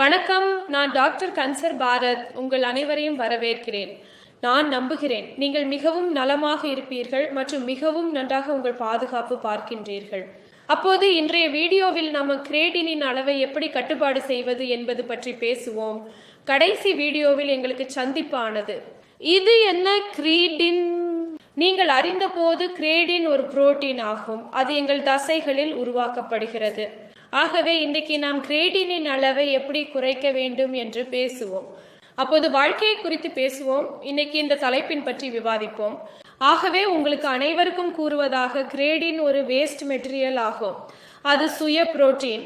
வணக்கம். நான் doctor concern Bharat. உங்கள் அனைவரையும் வரவேற்கிறேன். நான் நம்புகிறேன். நீங்கள் மிகவும் நலமாக இருப்பீர்கள் மற்றும் மிகவும் நன்றாக உங்கள் பாதுகாப்பு பார்க்கின்றீர்கள். அப்போது இன்றைய வீடியோவில் நம்ம கிரேடினின் அளவை எப்படி கட்டுப்பாடு செய்வது என்பது பற்றி பேசுவோம். கடைசி வீடியோவில் எங்களுக்கு சந்திப்பானது. இது என்ன கிரீடின்? நீங்கள் அறிந்தபோது கிரேடின் ஒரு புரோட்டீன் ஆகும். அது எங்கள் தசைகளில் உருவாக்கப்படுகிறது. ஆகவே இன்றைக்கு நாம் கிரேடினின் அளவை எப்படி குறைக்க வேண்டும் என்று பேசுவோம். அப்போது வாழ்க்கையை குறித்து பேசுவோம். இன்னைக்கு இந்த தலைப்பின் பற்றி விவாதிப்போம். ஆகவே உங்களுக்கு அனைவருக்கும் கூறுவதாக கிரேடின் ஒரு வேஸ்ட் மெட்டீரியல் ஆகும். அது சுய புரோட்டீன்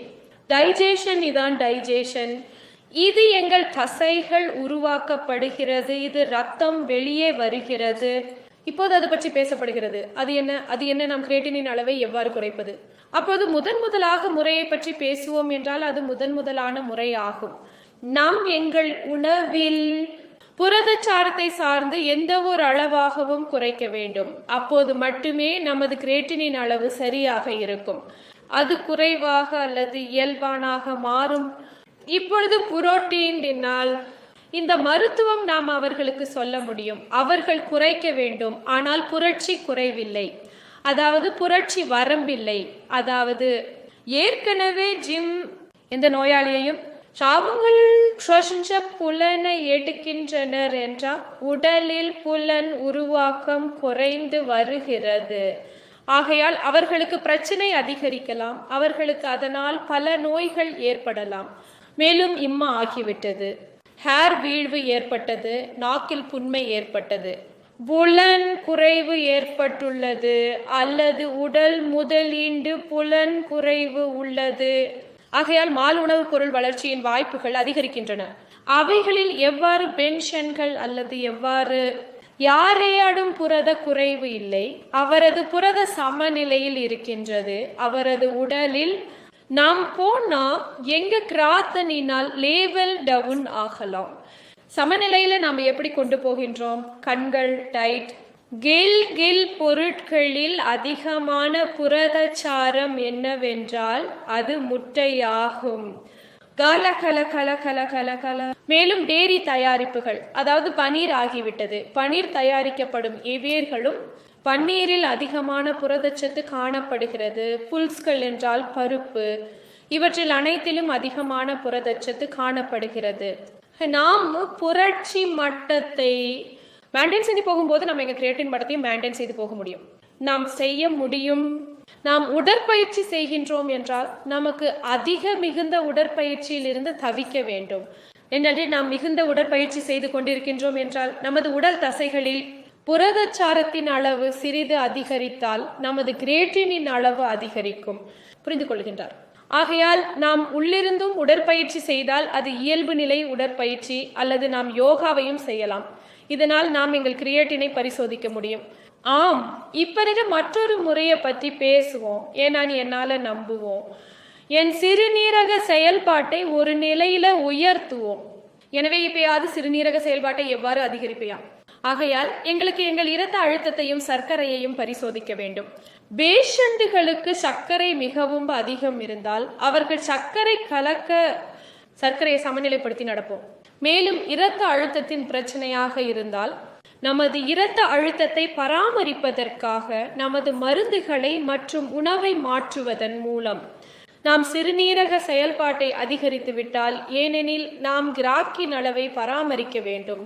டைஜேஷன் இதான் டைஜேஷன் இது எங்கள் தசைகள் உருவாக்கப்படுகிறது. இது ரத்தம் வெளியே வருகிறது. இப்போது அது பற்றி பேசப்படுகிறது. அது என்ன? அது என்ன? நாம் கிரேட்டினின் அளவை எவ்வாறு குறைப்பது? அப்போது முதன் முதலாக முறையை பற்றி பேசுவோம் என்றால் அது முதன் முதலான முறை ஆகும் நாம் எங்கள் உணவில் புரதச்சாரத்தை சார்ந்து எந்த ஒரு அளவாகவும் குறைக்க வேண்டும். அப்போது மட்டுமே நமது கிரேட்டினின் அளவு சரியாக இருக்கும். அது குறைவாக அல்லது இயல்பானாக மாறும். இப்பொழுது புரோட்டீன் என்னால் இந்த மருத்துவம் நாம் அவர்களுக்கு சொல்ல முடியும். அவர்கள் குறைக்க வேண்டும். ஆனால் புரட்சி குறைவில்லை. அதாவது புரட்சி வரம்பில்லை. அதாவது ஏற்கனவே ஜிம் இந்த நோயாளியையும் சாபங்கள் சுவசஞ்ச புலனை எடுக்கின்றனர் என்றால் உடலில் புலன் உருவாக்கம் குறைந்து வருகிறது. ஆகையால் அவர்களுக்கு பிரச்சனை அதிகரிக்கலாம். அவர்களுக்கு அதனால் பல நோய்கள் ஏற்படலாம். மேலும் இம்மா ஆகிவிட்டது. ஹேர் வீழ்வு ஏற்பட்டது நாக்கில் புண்மை ஏற்பட்டது. புலன் குறைவு ஏற்பட்டுள்ளது அல்லது உடல் முதலீண்டு புலன் குறைவு உள்ளது. ஆகையால் மால் உணவுப் பொருள் வளர்ச்சியின் வாய்ப்புகள் அதிகரிக்கின்றன. அவைகளில் எவ்வாறு பென்ஷன்கள் அல்லது எவ்வாறு யாரையாடும் புரத குறைவு இல்லை அவரது புரத சமநிலையில் இருக்கின்றது அவரது உடலில் நாம் போனால் எங்கள் கிராத்தனினால் லேவல் டவுன் ஆகலாம். சமநிலையில் நாம் எப்படி கொண்டு போகின்றோம்? கண்கள் டைட் கில் கில் பொருட்களில் அதிகமான புரதச்சாரம் என்னவென்றால் அது முட்டையாகும். கல கல கல கல கல கல. மேலும் டேரி தயாரிப்புகள் அதாவது பனீர் ஆகிவிட்டது. பனீர் தயாரிக்கப்படும் எவேர்களும் பன்னீரில் அதிகமான புரதச்சத்து காணப்படுகிறது. புல்ஸ்கள் என்றால் பருப்பு. இவற்றில் அனைத்திலும் அதிகமான புரதச்சத்து காணப்படுகிறது. நாம் புரட்சி மட்டத்தை மேண்டேன் செய்து போகும்போது நம்ம எங்கள் கிரியேட்டின் மட்டத்தையும் மெயின்டைன் செய்து போக முடியும். நாம் செய்ய முடியும். நாம் உடற்பயிற்சி செய்கின்றோம் என்றால் நமக்கு அதிக மிகுந்த உடற்பயிற்சியில் இருந்து தவிக்க வேண்டும். என்றால் நாம் மிகுந்த உடற்பயிற்சி செய்து கொண்டிருக்கின்றோம் என்றால் நமது உடல் தசைகளில் புரதச்சாரத்தின் அளவு சிறிது அதிகரித்தால் நமது கிரேட்டினின் அளவு அதிகரிக்கும். புரிந்து கொள்கின்றார் ஆகையால் நாம் உள்ளிருந்தும் உடற்பயிற்சி செய்தால் அது இயல்பு நிலை உடற்பயிற்சி அல்லது நாம் யோகாவையும் செய்யலாம். இதனால் நாம் எங்கள் கிரியேட்டினை பரிசோதிக்க முடியும். ஆம் இப்ப மற்றொரு முறையை பற்றி பேசுவோம். ஏன்னா என்னால் நம்புவோம்? என் சிறுநீரக செயல்பாட்டை ஒரு நிலையில உயர்த்துவோம். எனவே இப்பயாவது சிறுநீரக செயல்பாட்டை எவ்வாறு அதிகரிப்பையா ஆகையால் எங்களுக்கு எங்கள் இரத்த அழுத்தத்தையும் சர்க்கரையையும் பரிசோதிக்க வேண்டும். பேஷண்டுகளுக்கு சர்க்கரை மிகவும் அதிகம் இருந்தால் அவர்கள் சர்க்கரை கலக்க சர்க்கரையை சமநிலைப்படுத்தி நடப்போம். மேலும் இரத்த அழுத்தத்தின் பிரச்சனையாக இருந்தால் நமது இரத்த அழுத்தத்தை பராமரிப்பதற்காக நமது மருந்துகளை மற்றும் உணவை மாற்றுவதன் மூலம் நாம் சிறுநீரக செயல்பாட்டை அதிகரித்து விட்டால் ஏனெனில் நாம் கிராக்கின் அளவை பராமரிக்க வேண்டும்.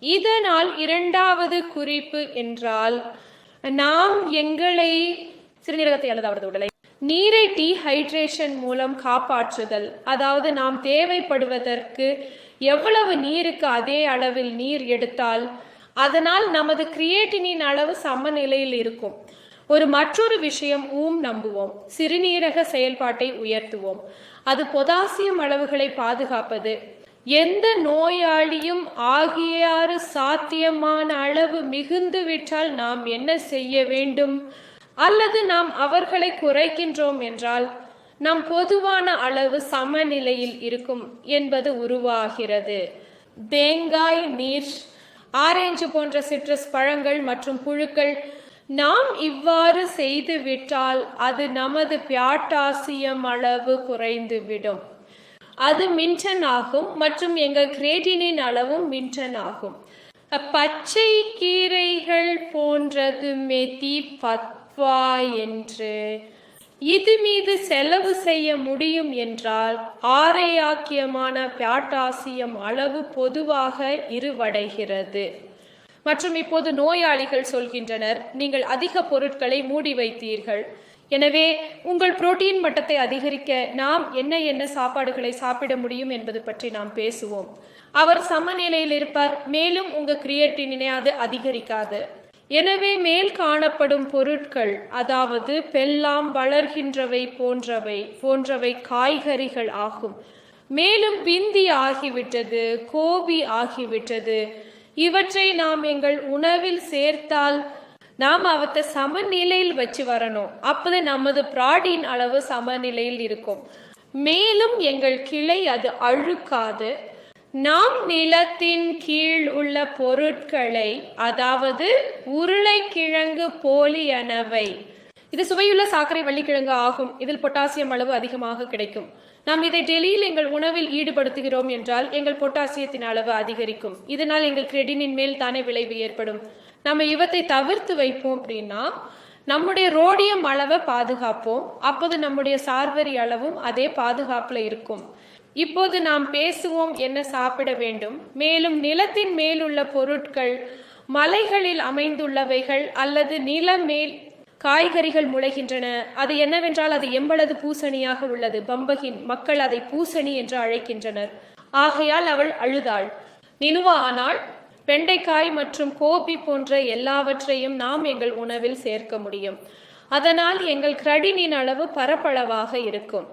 இதனால் இரண்டாவது குறிப்பு என்றால் நாம் எங்களை சிறுநீரகத்தை அல்லது அவரது உடலை நீரை டீஹைட்ரேஷன் மூலம் காப்பாற்றுதல். அதாவது நாம் தேவைப்படுவதற்கு எவ்வளவு நீருக்கு அதே அளவில் நீர் எடுத்தால் அதனால் நமது கிரியேட்டினின் அளவு சமநிலையில் இருக்கும். ஒரு மற்றொரு விஷயம் ஊம் நம்புவோம். சிறுநீரக செயல்பாட்டை உயர்த்துவோம். அது பொதாசியம் அளவுகளை பாதுகாப்பது. எந்த நோயாளியும் ஆகியாறு சாத்தியமான அளவு மிகுந்து விட்டால் நாம் என்ன செய்ய வேண்டும்? அல்லது நாம் அவர்களை குறைக்கின்றோம் என்றால் நம் பொதுவான அளவு சமநிலையில் இருக்கும் என்பது உருவாகிறது. தேங்காய் நீர் ஆரஞ்சு போன்ற சிட்ரஸ் பழங்கள் மற்றும் புழுக்கள் நாம் இவ்வாறு செய்துவிட்டால் அது நமது பியாட்டாசியம் அளவு குறைந்துவிடும். அது மின்டன் ஆகும் மற்றும் எங்கள் கிரேட்டினின் அளவும் மின்டன் ஆகும் பச்சை கீரைகள் போன்றது மெதி பத்வா என்று. இது மீது செலவு செய்ய முடியும் என்றால் ஆரையாக்கியமான பியாட்டாசியம் அளவு பொதுவாக இருவடைகிறது. மற்றும் இப்போது நோயாளிகள் சொல்கின்றனர் நீங்கள் அதிக பொருட்களை மூடி வைத்தீர்கள். எனவே உங்கள் புரோட்டீன் மட்டத்தை அதிகரிக்க நாம் என்ன என்ன சாப்பாடுகளை சாப்பிட முடியும் என்பது பற்றி நாம் பேசுவோம். அவர் சமநிலையில் இருப்பார் மேலும் உங்கள் கிரியேட்டினை அது அதிகரிக்காது. எனவே மேல் காணப்படும் பொருட்கள் அதாவது பெல்லாம் வளர்கின்றவை போன்றவை போன்றவை காய்கறிகள் ஆகும். மேலும் பிந்தி ஆகிவிட்டது கோபி ஆகிவிட்டது. இவற்றை நாம் எங்கள் உணவில் சேர்த்தால் நாம் அவற்றை சமநிலையில் வச்சு வரணும். அப்போதான் நமது பிராடியின் அளவு சமநிலையில் இருக்கும். மேலும் எங்கள் கிளை அது அழுக்காது. நாம் நிலத்தின் கீழ் உள்ள பொருட்களை அதாவது உருளைக்கிழங்கு போலியனவை இது சுவையுள்ள சாக்கரை வள்ளிக்கிழங்கு ஆகும். இதில் பொட்டாசியம் அளவு அதிகமாக கிடைக்கும். நாம் இதை டெல்லியில் எங்கள் உணவில் ஈடுபடுத்துகிறோம் என்றால் எங்கள் பொட்டாசியத்தின் அளவு அதிகரிக்கும். இதனால் எங்கள் கிரெடினின் மேல் தானே விளைவு ஏற்படும். நம்ம இவத்தை தவிர்த்து வைப்போம் அப்படின்னா நம்முடைய ரோடியம் அளவை பாதுகாப்போம். அப்போது நம்முடைய சார்வரி அளவும் அதே பாதுகாப்பில் இருக்கும். இப்போது நாம் பேசுவோம் என்ன சாப்பிட வேண்டும். மேலும் நிலத்தின் மேலுள்ள பொருட்கள் மலைகளில் அமைந்துள்ளவைகள் அல்லது நில மேல் காய்கறிகள் முளைகின்றன. அது என்னவென்றால் அது எம்பளது பூசணியாக உள்ளது. பம்பகின் மக்கள் அதை பூசணி என்று அழைக்கின்றனர். ஆகையால் அவள் அழுதாள். நினுவா ஆனால் வெண்டைக்காய் மற்றும் கோபி போன்ற எல்லாவற்றையும் நாம் எங்கள் உணவில் சேர்க்க முடியும். அதனால் எங்கள் கிரெடினின் அளவு பரப்பளவாக இருக்கும்.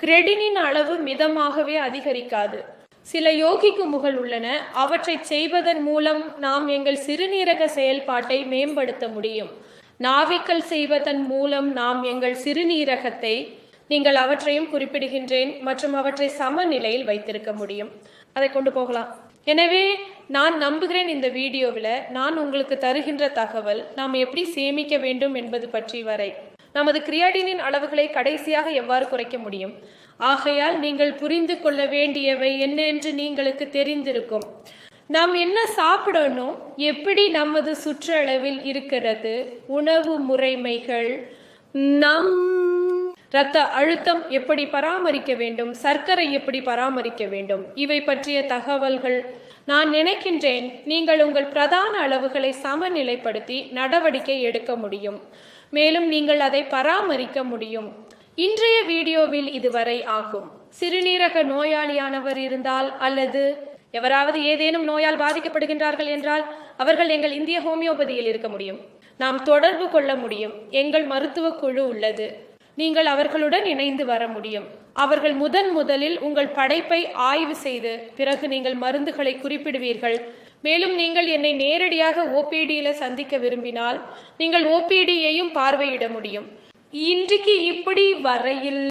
கிரெடினின் அளவு மிதமாகவே அதிகரிக்காது. சில யோகி குமுகள் உள்ளன. அவற்றை செய்வதன் மூலம் நாம் எங்கள் சிறுநீரக செயல்பாட்டை மேம்படுத்த முடியும். நாவிக்கல் செய்வதன் மூலம் நாம் எங்கள் சிறுநீரகத்தை நீங்கள் அவற்றையும் குறிப்பிடுகின்றேன் மற்றும் அவற்றை சமநிலையில் வைத்திருக்க முடியும். அதை கொண்டு போகலாம். எனவே நான் நம்புகிறேன் இந்த வீடியோவில் நான் உங்களுக்கு தருகின்ற தகவல் நாம் எப்படி சேமிக்க வேண்டும் என்பது பற்றி வரை. நமது கிரியாடினின் அளவுகளை கடைசியாக எவ்வாறு குறைக்க முடியும்? ஆகையால் நீங்கள் புரிந்து கொள்ள வேண்டியவை என்ன என்று நீங்களுக்கு தெரிந்திருக்கும். நாம் என்ன சாப்பிடணும்? எப்படி நமது சுற்றளவில் இருக்கிறது? உணவு முறைமைகள் நம் இரத்த அழுத்தம் எப்படி பராமரிக்க வேண்டும்? சர்க்கரை எப்படி பராமரிக்க வேண்டும்? இவை பற்றிய தகவல்கள் நான் நினைக்கின்றேன். நீங்கள் உங்கள் பிரதான அளவுகளை சமநிலைப்படுத்தி நடவடிக்கை எடுக்க முடியும். மேலும் நீங்கள் அதை பராமரிக்க முடியும். இன்றைய வீடியோவில் இதுவரை ஆகும். சிறுநீரக நோயாளியானவர் இருந்தால் அல்லது எவராவது ஏதேனும் நோயால் பாதிக்கப்படுகின்றார்கள் என்றால் அவர்கள் எங்கள் இந்திய ஹோமியோபதியில் இருக்க முடியும். நாம் தொடர்பு கொள்ள முடியும். எங்கள் மருத்துவ குழு உள்ளது. நீங்கள் அவர்களுடன் இணைந்து வர முடியும். அவர்கள் முதன் முதலில் உங்கள் படைப்பை ஆய்வு செய்து பிறகு நீங்கள் மருந்துகளை குறிப்பிடுவீர்கள். மேலும் நீங்கள் என்னை நேரடியாக ஓபிடியில் சந்திக்க விரும்பினால் நீங்கள் ஓபிடியையும் பார்வையிட முடியும். இன்றைக்கு இப்படி வரையில்